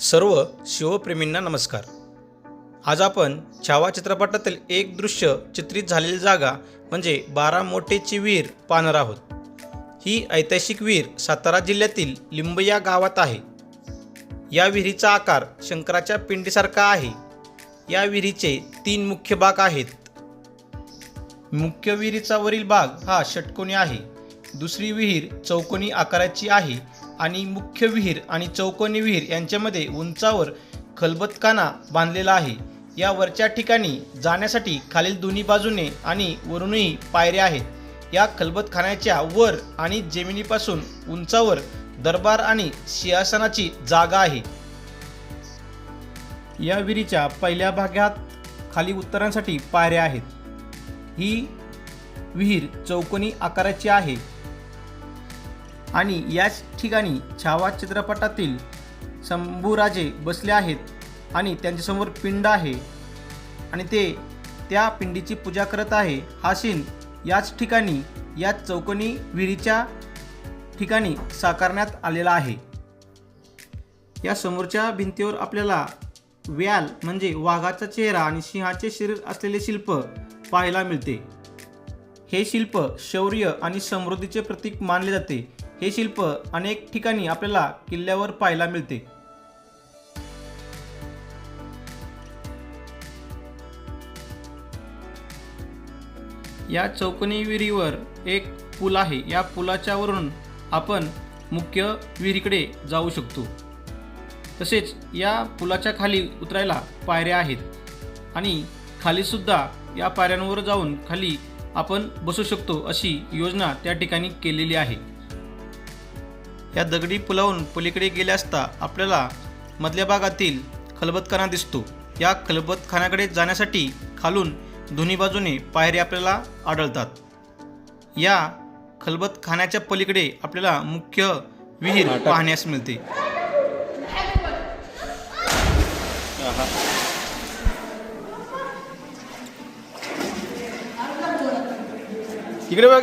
सर्व शिवप्रेमींना नमस्कार. आज आपण छावा चित्रपटातील एक दृश्य चित्रित झालेली जागा म्हणजे बारा मोठेची विहीर पाहणार आहोत. ही ऐतिहासिक विहीर सातारा जिल्ह्यातील लिंब या गावात आहे. या विहिरीचा आकार शंकराच्या पिंडीसारखा आहे. या विहिरीचे तीन मुख्य भाग आहेत. मुख्य विहिरीचा वरील भाग हा षटकोनी आहे. दुसरी विहीर चौकोनी आकाराची आहे. आणि मुख्य विहीर आणि चौकोनी विहीर यांच्यामध्ये उंचावर खलबतखाना बांधलेला आहे. या वरच्या ठिकाणी जाण्यासाठी खालील दोन्ही बाजूने आणि वरूनही पायऱ्या आहेत. या खलबतखान्याच्या वर आणि जमिनीपासून उंचावर दरबार आणि सिंहासनाची जागा आहे. या विहिरीच्या पहिल्या भागात खाली उतरण्यासाठी पायऱ्या आहेत. ही विहीर चौकोनी आकाराची आहे. आणि याच ठिकाणी छावा चित्रपटातील शंभूराजे बसले आहेत आणि त्यांच्यासमोर पिंड आहे. आणि ते त्या पिंडीची पूजा करत आहे. हा सीन याच ठिकाणी या चौकोनी विहिरीच्या ठिकाणी साकारण्यात आलेला आहे. या समोरच्या भिंतीवर आपल्याला व्याल म्हणजे वाघाचा चेहरा आणि सिंहाचे शरीर असलेले शिल्प पाहायला मिळते. हे शिल्प शौर्य आणि समृद्धीचे प्रतीक मानले जाते. हे शिल्प अनेक ठिकाणी आपल्याला किल्ल्यावर पाहायला मिळते. या चौकोनी विहिरीवर एक पूल आहे. या पुलाच्या वरून आपण मुख्य विहिरीकडे जाऊ शकतो. तसेच या पुलाच्या खाली उतरायला पायऱ्या आहेत आणि खालीसुद्धा या पायऱ्यांवर जाऊन खाली आपण बसू शकतो अशी योजना त्या ठिकाणी केलेली आहे. या दगडी पुलावून पलीकडे गेले असता आपल्याला मधल्या भागातील खलबतखाना दिसतो. या खलबतखान्याकडे जाण्यासाठी खालून दोन्ही बाजूने पायऱ्या आपल्याला आढळतात. या खलबतखान्याच्या पलीकडे आपल्याला मुख्य विहीर पाहण्यास मिळते. इकडे बघ.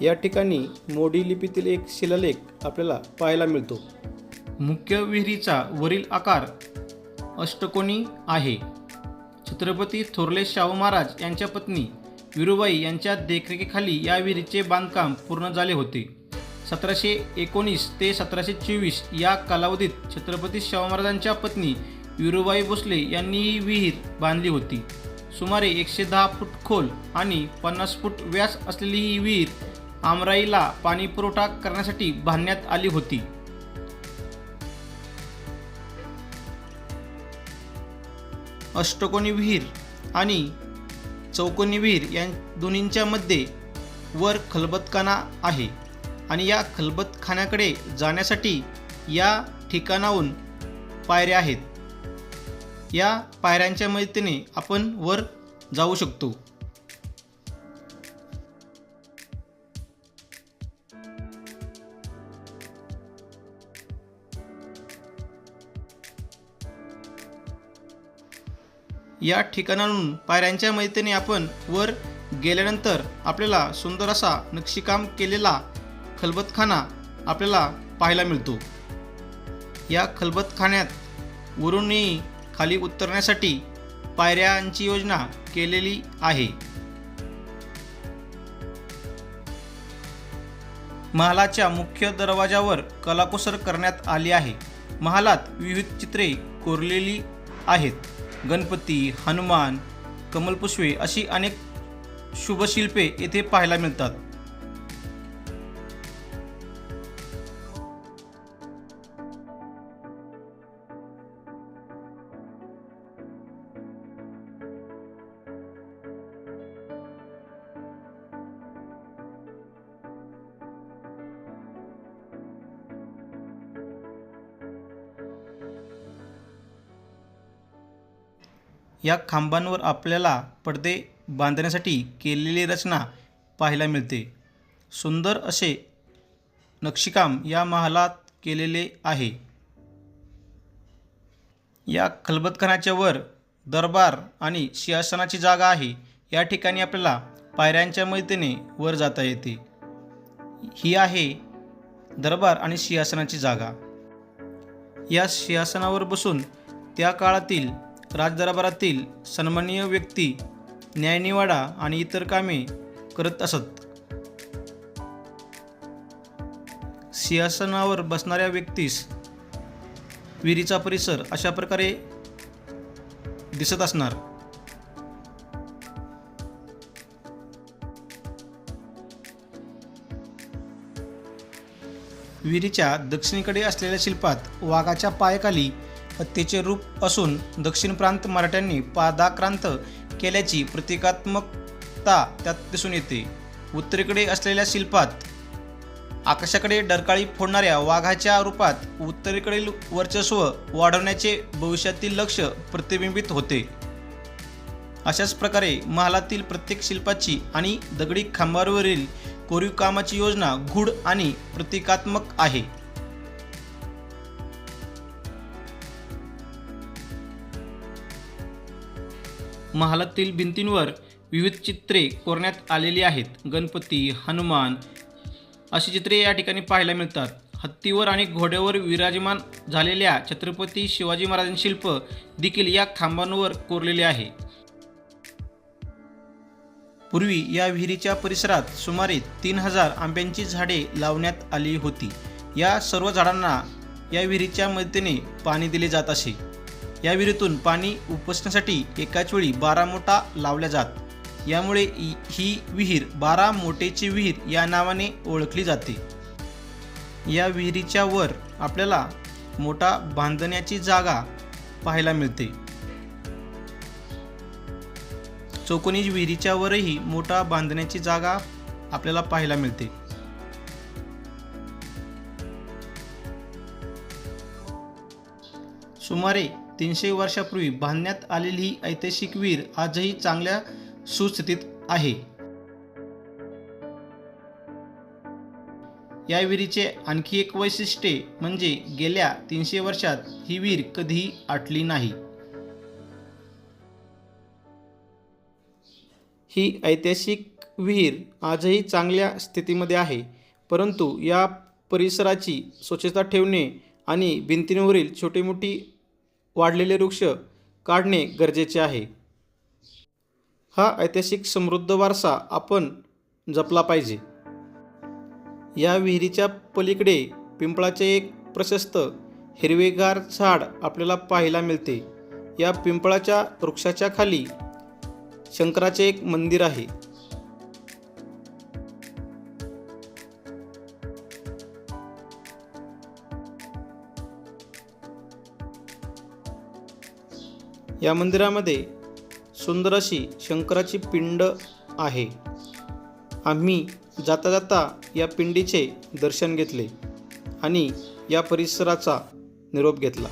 या ठिकाणी मोडी लिपीतील एक शिलालेख आपल्याला पाहायला मिळतो. मुख्य विहिरीचा वरील आकार अष्टकोनी आहे. छत्रपती थोरले शाहू महाराज यांच्या पत्नी विरुबाई यांच्या देखरेखीखाली या विहिरीचे बांधकाम पूर्ण झाले होते. सतराशे एकोणीस ते सतराशे चोवीस या कालावधीत छत्रपती शाहू महाराजांच्या पत्नी विरुबाई भोसले यांनी ही विहीर बांधली होती. सुमारे एकशे दहा फूट खोल आणि पन्नास फूट व्यास असलेली ही विहीर आमराईला पाणीपुरवठा करण्यासाठी बांधण्यात आली होती. अष्टकोनी विहीर आणि चौकोनी विहीर या दोन्हींच्या मध्ये वर खलबतखाना आहे आणि या खलबतखान्याकडे जाण्यासाठी या ठिकाणाहून पायऱ्या आहेत. या पायऱ्यांच्या मदतीने आपण वर जाऊ शकतो. या ठिकाणाहून पायऱ्यांच्या मदतीने आपण वर गेल्यानंतर आपल्याला सुंदर असा नक्षीकाम केलेला खलबतखाना आपल्याला पाहायला मिळतो. या खलबतखान्यात वरूनही खाली उतरण्यासाठी पायऱ्यांची योजना केलेली आहे. महालाच्या मुख्य दरवाजावर कलाकुसर करण्यात आली आहे. महालात विविध चित्रे कोरलेली आहेत. गणपती हनुमान कमलपुष्पे अशी अनेक शुभशिल्पे येथे पाहायला मिळतात. या खांबांवर आपल्याला पडदे बांधण्यासाठी केलेली रचना पाहायला मिळते. सुंदर असे नक्षीकाम या महालात केलेले आहे. या खलबतखानाच्या वर दरबार आणि सिंहासनाची जागा आहे. या ठिकाणी आपल्याला पायऱ्यांच्या मदतीने वर जाता येते. ही आहे दरबार आणि सिंहासनाची जागा. या सिंहासनावर बसून त्या काळातील राजदरबारातील सन्माननीय व्यक्ती न्यायनिवाडा आणि इतर कामे करत असत. सिंहासनावर बसणाऱ्या व्यक्तीस विहिरीचा परिसर अशा प्रकारे दिसत असणार. विहिरीच्या दक्षिणेकडे असलेल्या शिल्पात वाघाच्या पायाखाली हत्येचे रूप असून दक्षिण प्रांत मराठ्यांनी पादाक्रांत केल्याची प्रतिकात्मकता त्यात दिसून येते. उत्तरेकडे असलेल्या शिल्पात आकाशाकडे डरकाळी फोडणाऱ्या वाघाच्या रूपात उत्तरेकडील वर्चस्व वाढवण्याचे भविष्यातील लक्ष प्रतिबिंबित होते. अशाच प्रकारे महालातील प्रत्येक शिल्पाची आणि दगडी खांबावरील कोरीव कामाची योजना गूढ आणि प्रतिकात्मक आहे. महालातील भिंतींवर विविध चित्रे कोरण्यात आलेली आहेत. गणपती हनुमान अशी चित्रे या ठिकाणी पाहायला मिळतात. हत्तीवर आणि घोड्यावर विराजमान झालेल्या छत्रपती शिवाजी महाराजांचे शिल्प देखील या खांबांवर कोरलेले आहे. पूर्वी या विहिरीच्या परिसरात सुमारे तीन हजार आंब्यांची झाडे लावण्यात आली होती. या सर्व झाडांना या विहिरीच्या मदतीने पाणी दिले जात असे. या विहिरीतून पाणी उपसण्यासाठी एकाच वेळी बारा मोठा लावल्या जात. यामुळे ही विहीर बारा मोठेची विहीर या नावाने ओळखली जाते. या विहिरीच्या वर आपल्याला मोठा बांधण्याची जागा पाहायला मिळते. चौकोनी विहिरीच्या वरही मोठा बांधण्याची जागा आपल्याला पाहायला मिळते. सुमारे तीनशे वर्षापूर्वी बांधण्यात आलेली ही ऐतिहासिक विहीर आजही चांगल्या सुस्थितीत आहे. या विहिरीचे आणखी एक वैशिष्ट्य म्हणजे गेल्या तीनशे वर्षात ही विहीर कधीही आटली नाही. ही ऐतिहासिक विहीर आजही चांगल्या स्थितीमध्ये आहे परंतु या परिसराची स्वच्छता ठेवणे आणि भिंतींवरील छोटी मोठी वाढलेले वृक्ष काढणे गरजेचे आहे. हा ऐतिहासिक समृद्ध वारसा आपण जपला पाहिजे. या विहिरीच्या पलीकडे पिंपळाचे एक प्रशस्त हिरवेगार झाड आपल्याला पाहायला मिळते. या पिंपळाच्या वृक्षाच्या खाली शंकराचे एक मंदिर आहे. या मंदिरामध्ये सुंदर अशी शंकराची पिंड आहे. आम्ही जाता जाता या पिंडीचे दर्शन घेतले आणि या परिसराचा निरोप घेतला.